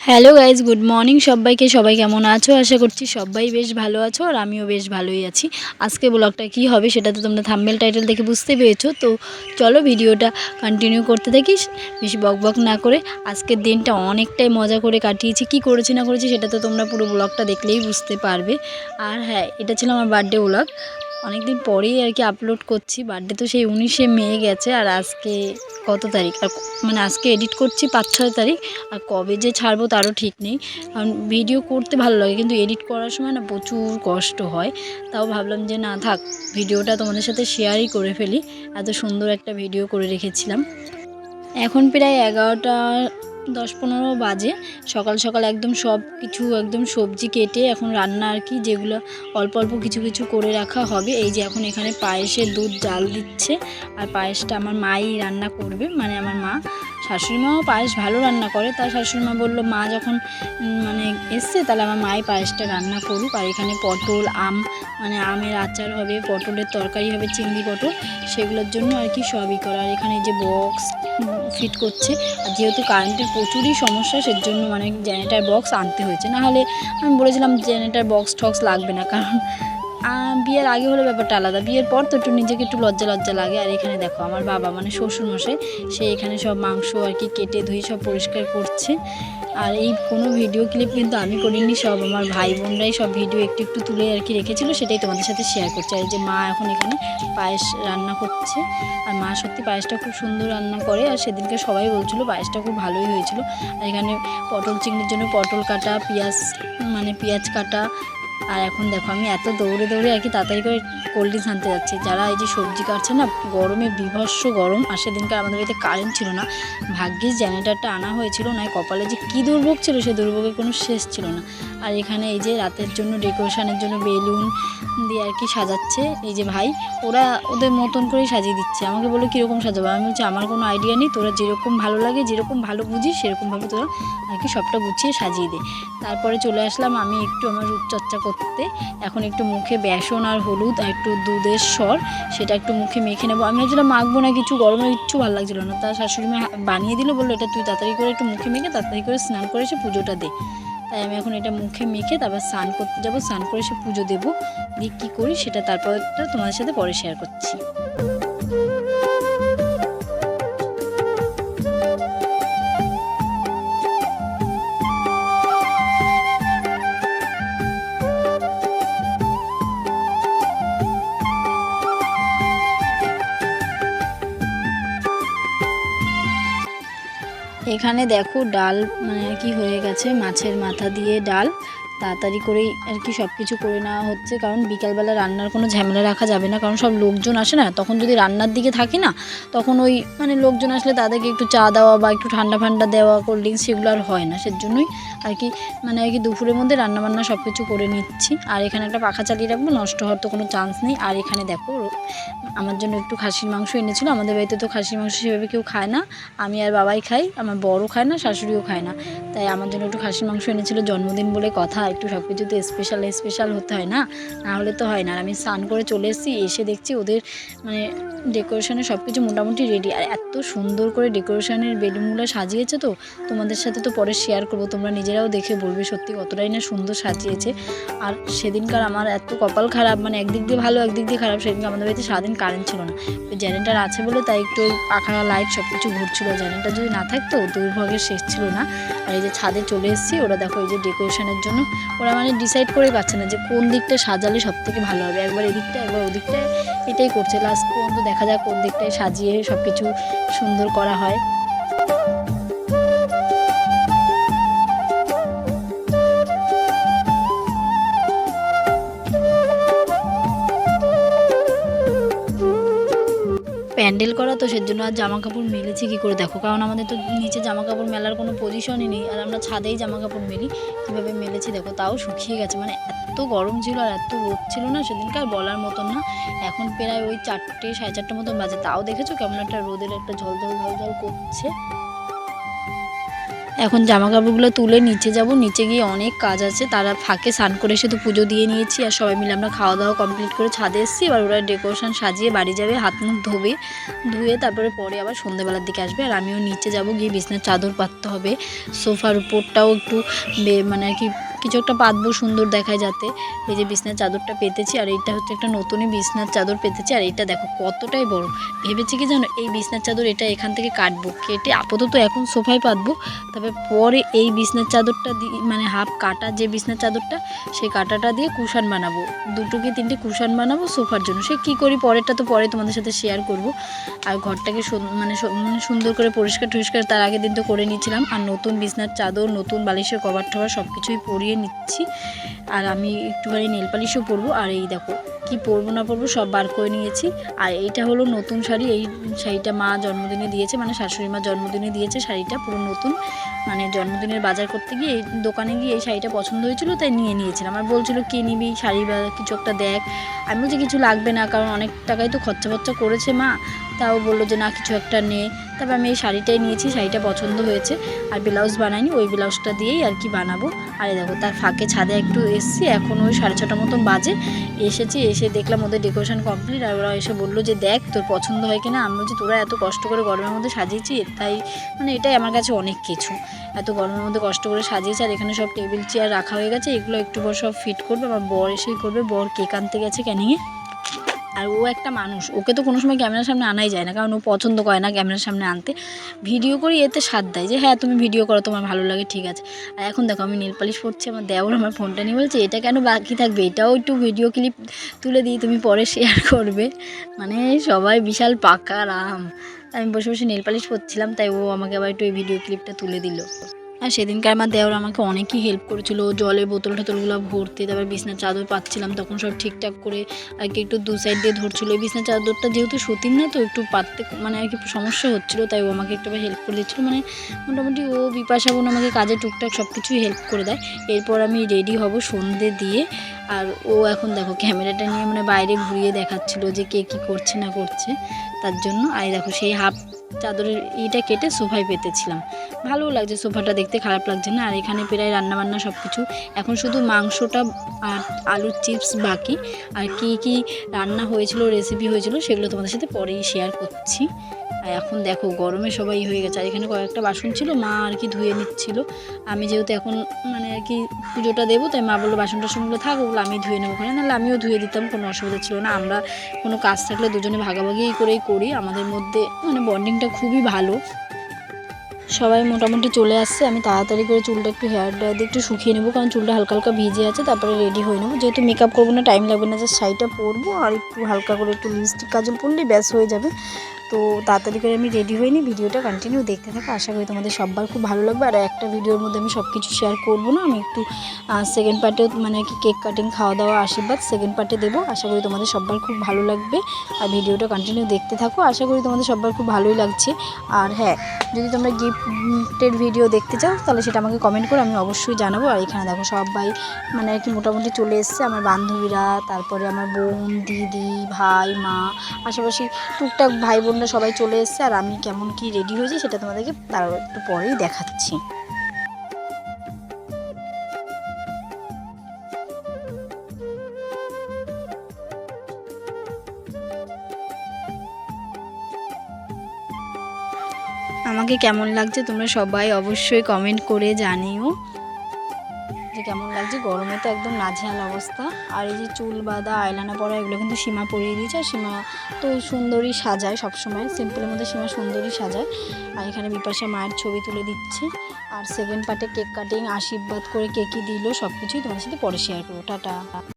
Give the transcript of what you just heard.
Hello guys, good morning সবাইকে। সবাই কেমন আছো? আশা করছি সবাই বেশ ভালো আছো আর আমিও বেশ ভালোই আছি। আজকে ব্লগটা কি হবে সেটা তো তোমরা থাম্বেল টাইটেল দেখে বুঝতে পেরেছ। তো চলো ভিডিওটা কন্টিনিউ করতে থাকিস বেশি বক বক না করে। আজকের দিনটা অনেকটাই মজা করে কাটিয়েছি। কি করেছি না করেছি সেটা তো তোমরা পুরো ব্লগটা দেখলেই বুঝতে পারবে। আর হ্যাঁ এটা ছিল আমার বার্থডে ব্লগ অনেকদিন পরেই আর কি আপলোড করছি। বার্থডে তো সেই উনিশে মে গেছে আর আজকে কত তারিখ? আর মানে আজকে এডিট করছি পাঁচ ছয় তারিখ। আর কবে যে ছাড়বো তারও ঠিক নেই। কারণ ভিডিও করতে ভালো লাগে কিন্তু এডিট করার সময় না প্রচুর কষ্ট হয়। তাও ভাবলাম যে না থাক ভিডিওটা তোমাদের সাথে শেয়ারই করে ফেলি। এত সুন্দর একটা ভিডিও করে রেখেছিলাম। এখন প্রায় এগারোটা দশ পনেরো বাজে। সকাল সকাল একদম সব কিছু, একদম সবজি কেটে এখন রান্না আর কি, যেগুলো অল্প অল্প কিছু কিছু করে রাখা হবে। এই যে এখন এখানে পায়েসের দুধ জাল দিচ্ছে। আর পায়েসটা আমার মাই রান্না করবে মানে আমার মা। শাশুড়ি মাও পায়েস ভালো রান্না করে। তার শাশুড়ি মা বলল, মা যখন মানে এসছে, তাহলে আমার মাই পায়েসটা রান্না করুক। আর এখানে পটল, আম মানে আমের আচার হবে, পটলের তরকারি হবে, চিংড়ি পটল, সেগুলোর জন্য আর কি সবই করা। আর এখানে যে বক্স ফিট করছে। আর যেহেতু কারেন্টের প্রচুরই সমস্যা সের জন্য মানে জেনারেটার বক্স আনতে হয়েছে। না হলে আমি বলেছিলাম জেনারেটার বক্স টক্স লাগবে না, কারণ বিয়ের আগে হলে ব্যাপারটা আলাদা। বিয়ের পর তো একটু নিজেকে একটু লজ্জা লজ্জা লাগে। আর এখানে দেখো, আমার বাবা মানে শ্বশুরমশাই, সে এখানে সব মাংস আর কি কেটে ধুয়ে সব পরিষ্কার করছে। আর এই কোনো ভিডিও ক্লিপ কিন্তু আমি করিনি, সব আমার ভাই বোনরাই সব ভিডিও একটু একটু তুলে আর কি রেখেছিল, সেটাই তোমাদের সাথে শেয়ার করছে। আর যে মা এখন এখানে পায়েস রান্না করছে, আর মা সত্যি পায়েসটা খুব সুন্দর রান্না করে, আর সেদিনকে সবাই বলছিল পায়েসটা খুব ভালোই হয়েছিল। আর এখানে পটল চিংড়ির জন্য পটল কাটা, পেঁয়াজ মানে পেঁয়াজ কাটা আর এখন দেখো, আমি এত দৌড়ে দৌড়ে আর কি তাড়াতাড়ি করে কোল্ড ড্রিঙ্কস আনতে যাচ্ছি। যারা এই যে সবজি কাটছে না, গরমে বিভৎস গরম আর সেদিনকে আমাদের বাড়িতে কারেন্ট ছিল না। ভাগ্যিস জেনারেটারটা আনা হয়েছিল, নয় কপালে যে কী দুর্ভোগ ছিল, সে দুর্ভোগের কোনো শেষ ছিল না। আর এখানে এই যে রাতের জন্য ডেকোরেশনের জন্য বেলুন দিয়ে আর কি সাজাচ্ছে। এই যে ভাই, ওরা ওদের মতন করেই সাজিয়ে দিচ্ছে। আমাকে বলে, কীরকম সাজাবো? আমি বলছি, আমার কোনো আইডিয়া নেই, তোরা যেরকম ভালো লাগে, যেরকম ভালো বুঝিস, সেরকমভাবে তোরা আর কি সবটা গুছিয়ে সাজিয়ে দে। তারপরে চলে আসলাম আমি একটু আমার রূপচর্চা করতে। এখন একটু মুখে বেসন আর হলুদ আর একটু দুধের স্বর সেটা একটু মুখে মেখে নেব। আমি যেটা মাখবো না, কিছু গরমে কিচ্ছু ভালো লাগছিল না। তার শাশুড়ি মা বানিয়ে দিল, বলল এটা তুই তাড়াতাড়ি করে একটু মুখে মেখে, তাড়াতাড়ি করে স্নান করে সে পুজোটা দে। তাই আমি এখন এটা মুখে মেখে তারপর স্নান করতে যাব, স্নান করে সে পুজো দেবো। দিয়ে কী করি সেটা তারপরটা তোমাদের সাথে পরে শেয়ার করছি। এখানে দেখো ডাল মানে কি হয়ে গেছে? মাছের মাথা দিয়ে ডাল। তাড়াতাড়ি করেই আর কি সব কিছু করে নেওয়া হচ্ছে। কারণ বিকালবেলা রান্নার কোনো ঝামেলা রাখা যাবে না, কারণ সব লোকজন আসে না। তখন যদি রান্নার দিকে থাকি না, তখন ওই মানে লোকজন আসলে তাদেরকে একটু চা দেওয়া বা একটু ঠান্ডা ফান্ডা দেওয়া কোল্ড ড্রিঙ্কস সেগুলো আর হয় না। সেজন্যই আর কি মানে আর কি দুপুরের মধ্যে রান্নাবান্না সব কিছু করে নিচ্ছি। আর এখানে একটা পাখা চালিয়ে রাখব, নষ্ট হওয়ার তো কোনো চান্স নেই। আর এখানে দেখো, আমার জন্য একটু খাসির মাংস এনেছিল। আমাদের বাড়িতে তো খাসির মাংস সেভাবে কেউ খায় না। আমি আর বাবাই খাই, আমার বড় খায় না, শাশুড়িও খায় না। তাই আমার জন্য একটু খাসির মাংস এনেছিল জন্মদিন বলে কথা একটু সব কিছু তো স্পেশাল স্পেশাল হতে হয় না? না হলে তো হয় না। আর আমি স্নান করে চলে এসেছি, এসে দেখছি ওদের মানে ডেকোরেশনের সব কিছু মোটামুটি রেডি আর এত সুন্দর করে ডেকোরেশনের বেলুনগুলো সাজিয়েছে তো, তোমাদের সাথে তো পরে শেয়ার করব। তোমরা নিজেরাও দেখে বলবে সত্যি কতটাই না সুন্দর সাজিয়েছে। আর সেদিনকার আমার এত কপাল খারাপ মানে একদিক দিয়ে ভালো, একদিক দিয়ে খারাপ সেদিনকে আমাদের বাড়িতে সারাদিন কারেন্ট ছিল না। ওই জেনারেটার আছে বলে তাই একটু পাখা লাইট সব কিছু ঘুরছিল। জেনারেটার যদি না থাকতো, দুর্ভাগের শেষ ছিল না। আর এই যে ছাদে চলে এসেছি, ওরা দেখো এই যে ডেকোরেশনের জন্য ওরা মানে ডিসাইড করে পাচ্ছে না যে কোন দিকটা সাজালে সব থেকে ভালো হবে। একবার এদিকটা একবার ওদিকটা এটাই করছে। লাস্ট পর্যন্ত দেখা যাক কোন দিকটায় সাজিয়ে সব কিছু সুন্দর করা হয়। প্যান্ডেল করা তো সেজন্য আর জামা কাপড় মেলেছি কী করে? দেখো, কারণ আমাদের তো নিচে জামা কাপড় মেলার কোনো পজিশনই নেই, আর আমরা ছাদেই জামা কাপড় মেলি। কীভাবে মেলেছি দেখো, তাও শুকিয়ে গেছে। মানে এত গরম ছিল আর এত রোদ ছিল না সেদিনকে আর বলার মতন না। এখন প্রায় ওই চারটে, সাড়ে চারটে মতন বাজে। তাও দেখেছ কেমন একটা রোদের একটা ঝলঝল ঝলঝল করছে? এখন জামা কাপড়গুলো তুলে নিচে যাব। নিচে গিয়ে অনেক কাজ আছে। তারা ফাঁকে স্নান করে এসে তো পুজো দিয়ে নিয়েছি আর সবাই মিলে আমরা খাওয়া দাওয়া কমপ্লিট করে ছাদে এসেছি। এবার ওরা ডেকোরেশন সাজিয়ে বাড়ি যাবে, হাত মুখ ধোবে, ধুয়ে তারপরে পরে আবার সন্ধ্যেবেলার দিকে আসবে। আর আমিও নিচে যাব, গিয়ে বিছনার চাদর পাততে হবে। সোফার উপরটাও একটু মানে আর কি কিছু একটা পাতবো সুন্দর দেখায় যাতে। এই যে বিছনার চাদরটা পেতেছি, আর এইটা হচ্ছে একটা নতুনই বিছনার চাদর পেতেছি। আর এইটা দেখো কতটাই বড়। ভেবেছি কি জানো এই বিছনার চাদর এটা এখান থেকে কাটবো। কেটে আপাতত এখন সোফায় পাতবো। তবে পরে এই বিছনার চাদরটা মানে হাফ কাটা যে বিছনার চাদরটা, সেই কাটাটা দিয়ে কুশান বানাবো। দুটো কি তিনটে কুশান বানাবো সোফার জন্য। সে কী করি পরেরটা তো পরে তোমাদের সাথে শেয়ার করব। আর ঘরটাকে মানে মানে সুন্দর করে পরিষ্কার টরিষ্কার তার আগের দিন তো করে নিয়েছিলাম। আর নতুন বিছনার চাদর, নতুন বালিশের কভার টভার সব কিছুই পরিয়ে নিচ্ছি। আর আমি একটুখানি নেল পালিশও পরবো। আর এই দেখো, কি পরবো না পরবো সব বার করে নিয়েছি। আর এইটা হলো নতুন শাড়ি। এই শাড়িটা মা জন্মদিনে দিয়েছে মানে শাশুড়ি মা জন্মদিনে দিয়েছে শাড়িটা, পুরো নতুন। মানে জন্মদিনের বাজার করতে গিয়ে এই দোকানে গিয়ে এই শাড়িটা পছন্দ হয়েছিল, তাই নিয়ে নিয়েছিলাম। আর বলছিল, কি নিবি? শাড়ি বা কিছু একটা দেখ। আমি বলছি, কিছু লাগবে না, কারণ অনেক টাকাই তো খরচা ফরচা করেছে মা। তাও বলল যে, না, কিছু একটা নে। তারপর আমি এই শাড়িটাই নিয়েছি, শাড়িটা পছন্দ হয়েছে। আর ব্লাউজ বানাইনি, ওই ব্লাউজটা দিয়েই আর কি বানাবো। আর দেখো, তার ফাঁকে ছাদে একটু এসছি, এখন ওই সাড়ে ছটা মতন বাজে। এসেছি, এসে দেখলাম ওদের ডেকোরেশন কমপ্লিট আর ওরা এসে বলল যে, দেখ, তোর পছন্দ হয় কিনা? আমি বলছি, তোরা এত কষ্ট করে গরমের মধ্যে সাজিয়েছি তাই মানে এটাই আমার কাছে অনেক কিছু। এত গরমের মধ্যে কষ্ট করে সাজিয়েছে, আর এখানে সব টেবিল, চেয়ার রাখা হয়ে গেছে। এগুলো একটু পর সব ফিট করবে, আমার বর এসেই করবে। বর কেক আনতে গেছে ক্যানিংয়ে আর ও একটা মানুষ। ওকে তো কোনো সময় ক্যামেরার সামনে আনাই যায় না, কারণ ও পছন্দ করে না ক্যামেরার সামনে আনতে। ভিডিও করি, এতে সাথ দেয় যে হ্যাঁ তুমি ভিডিও করো, তোমার ভালো লাগে, ঠিক আছে। আর এখন দেখো, আমি নীল পালিশ পড়ছি আমার দেওর আমার ফোনটা নিয়ে বলছে, এটা কেন বাকি থাকবে? এটাও একটু ভিডিও ক্লিপ তুলে দিই, তুমি পরে শেয়ার করবে। মানে সবাই বিশাল পাকা রাম। আমি বসে বসে নীল পালিশ তাই ও আমাকে আবার একটু এই ভিডিও ক্লিপটা তুলে দিল। আর সেদিনকার আমার দেওর আমাকে অনেকই হেল্প করেছিল। জলের বোতল টোতলগুলো ভরতে, তারপর বিছনার চাদর পাচ্ছিলাম, তখন সব ঠিকঠাক করে আর কি একটু দু সাইড দিয়ে ধরছিল। বিছনার চাদরটা যেহেতু সুতির না, তো একটু পাততে মানে আর কি সমস্যা হচ্ছিল, তাই ও আমাকে একটু হেল্প করে দিচ্ছিল মানে মোটামুটি ও বিপাশা বোন আমাকে কাজে টুকটাক সব কিছুই হেল্প করে দেয়। এরপর আমি রেডি হব সন্ধে দিয়ে। আর ও এখন দেখো ক্যামেরাটা নিয়ে মানে বাইরে ঘুরিয়ে দেখাচ্ছিল যে কে কী করছে না করছে, তার জন্য। আর দেখো সেই হাফ চাদরের ইটা কেটে সোফায় পেতেছিলাম ভালোও লাগছে সোফাটা দেখতে, খারাপ লাগছে না। আর এখানে প্রায় রান্নাবান্না সব কিছু এখন শুধু মাংসটা আর আলুর চিপস বাকি। আর কি কি রান্না হয়েছিল রেসিপি হয়েছিল, সেগুলো তোমাদের সাথে পরেই শেয়ার করছি। আর এখন দেখো, গরমে সবাই হয়ে গেছে। আর এখানে কয়েকটা বাসন ছিল, মা আর কি ধুয়ে নিচ্ছিল। আমি যেহেতু এখন মানে আর কি পুজোটা দেবো, তাই মা বলল বাসন টাসনগুলো থাক, ওগুলো আমি ধুয়ে নেব। ওখানে নাহলে আমিও ধুয়ে দিতাম, কোনো অসুবিধা ছিল না। আমরা কোনো কাজ থাকলে দুজনে ভাগাভাগি করেই করি। আমাদের মধ্যে মানে বন্ডিংটা খুবই ভালো। সবাই মোটামুটি চলে আসছে, আমি তাড়াতাড়ি করে চুলটা একটু হেয়ার ড্রায়ার দিয়ে একটু শুকিয়ে নেব, কারণ চুলটা হালকা হালকা ভিজে আছে, তারপরে রেডি হয়ে নেব। যেহেতু মেকআপ করব না টাইম লাগবে না যে শাড়িটা পরবো, আর একটু হালকা করে একটু লিপস্টিক কাজল পরলেই ব্যাস হয়ে যাবে। তো তাড়াতাড়ি করে আমি রেডি হয়ে নিই, ভিডিওটা কন্টিনিউ দেখতে থাকো। আশা করি তোমাদের সবার খুব ভালো লাগবে। আর একটা ভিডিওর মধ্যে আমি সব কিছু শেয়ার করব না, আমি একটু সেকেন্ড পার্টেও মানে কি কেক কাটিং খাওয়া দাওয়া আশীর্বাদ সেকেন্ড পার্টে দেবো। আশা করি তোমাদের সবার খুব ভালো লাগবে। আর ভিডিওটা কন্টিনিউ দেখতে থাকো। আশা করি তোমাদের সবার খুব ভালোই লাগছে। আর হ্যাঁ যদি তোমরা গিফটের ভিডিও দেখতে চাও, তাহলে সেটা আমাকে কমেন্ট করে আমি অবশ্যই জানাব। আর এখানে দেখো সবাই মানে আর কি মোটামুটি চলে এসছে। আমার বান্ধবীরা, তারপরে আমার বোন, দিদি, ভাই, মা, পাশাপাশি টুকটাক ভাই বোনরা সবাই চলে এসছে, আর আমি কেমন কি রেডি হয়েছি সেটা তোমাদেরকে তার একটু পরেই দেখাচ্ছি। আমাকে কেমন লাগছে তোমরা সবাই অবশ্যই কমেন্ট করে জানিও। যে কেমন লাগছে? গরমে তো একদম নাঝিয়াল অবস্থা। আর এই যে চুল বাঁধা আয়লানা পরা, এগুলো কিন্তু সীমা পরিয়ে দিয়েছে। আর সীমা তো সুন্দরী সাজায় সবসময়। সিম্পলের মধ্যে সীমা সুন্দরী সাজায়। আর এখানে বিপাশা মায়ের ছবি তুলে দিচ্ছে। আর সেকেন্ড পার্টে কেক কাটিং আশীর্বাদ করে কেকই দিল সব কিছুই তোমার সাথে পরে শেয়ার করব। টাটা।